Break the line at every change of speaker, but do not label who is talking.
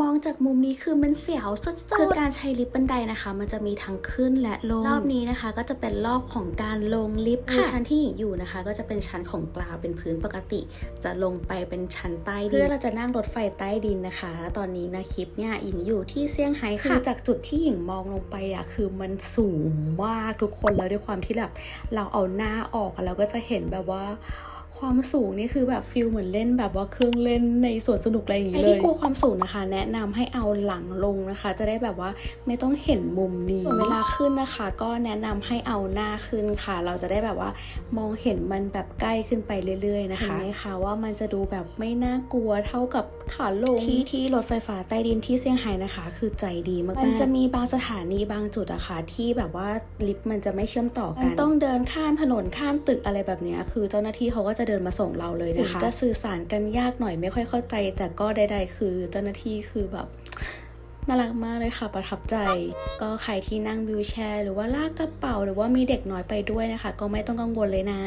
มองจากมุมนี้คือมันเสียวสุดๆคือการใช้ลิฟต์บันไดนะคะ มันจะมีทั้งขึ้นและลงรอบนี้นะคะ ก็จะเป็นรอบของการลงลิฟต์ค่ะชั้นที่หญิงอยู่นะคะ ก็จะเป็นชั้นของกลาวเป็นพื้นปกติ จะลงไปเป็นชั้นใต้ดินเพื่อเราจะนั่งรถไฟใต้ดินนะคะ ตอนนี้นะคลิปเนี่ยหญิงอยู่ที่เซี่ยงไฮ้ค่ะคือจากจุดที่หญิงมองลงไปอะคือมันสูงมากทุกคนแล้วด้วยความที่แบบเราเอาหน้าออกอะเราก็จะเห็นแบบว่า ความสูงนี่คือแบบฟิลเหมือนเล่นแบบว่าเครื่องเล่นในสวนสนุกอะไรอย่างนี้เลยที่กลัวความสูงนะคะ แนะนำให้เอาหลังลงนะคะ จะได้แบบว่าไม่ต้องเห็นมุมนี้ส่วนเวลาขึ้นนะคะ ก็แนะนำให้เอาหน้าขึ้นค่ะ เราจะได้แบบว่ามองเห็นมันแบบใกล้ขึ้นไปเรื่อยๆนะคะเห็นไหมคะว่ามันจะดูแบบไม่น่ากลัวเท่ากับขาลงที่ที่รถไฟฟ้าใต้ดินที่เซี่ยงไฮ้นะคะ คือใจดีมากๆมันจะมีบางสถานีบางจุดอะค่ะที่แบบว่าลิฟต์มันจะไม่เชื่อมต่อกันต้องเดินข้ามถนนข้ามตึกอะไรแบบเนี้ยคือเจ้าหน้าที่เขาก็จะเดินมาส่งเราเลยนะคะจะสื่อสารกันยากหน่อยไม่ค่อยเข้าใจ แต่ก็ใด ๆ คือเจ้าหน้าที่คือแบบน่ารักมากเลยค่ะประทับใจ ก็ใครที่นั่งวิวแชร์ หรือว่าลากกระเป๋า หรือว่ามีเด็กน้อยไปด้วยนะคะ ก็ไม่ต้องกังวลเลยนะ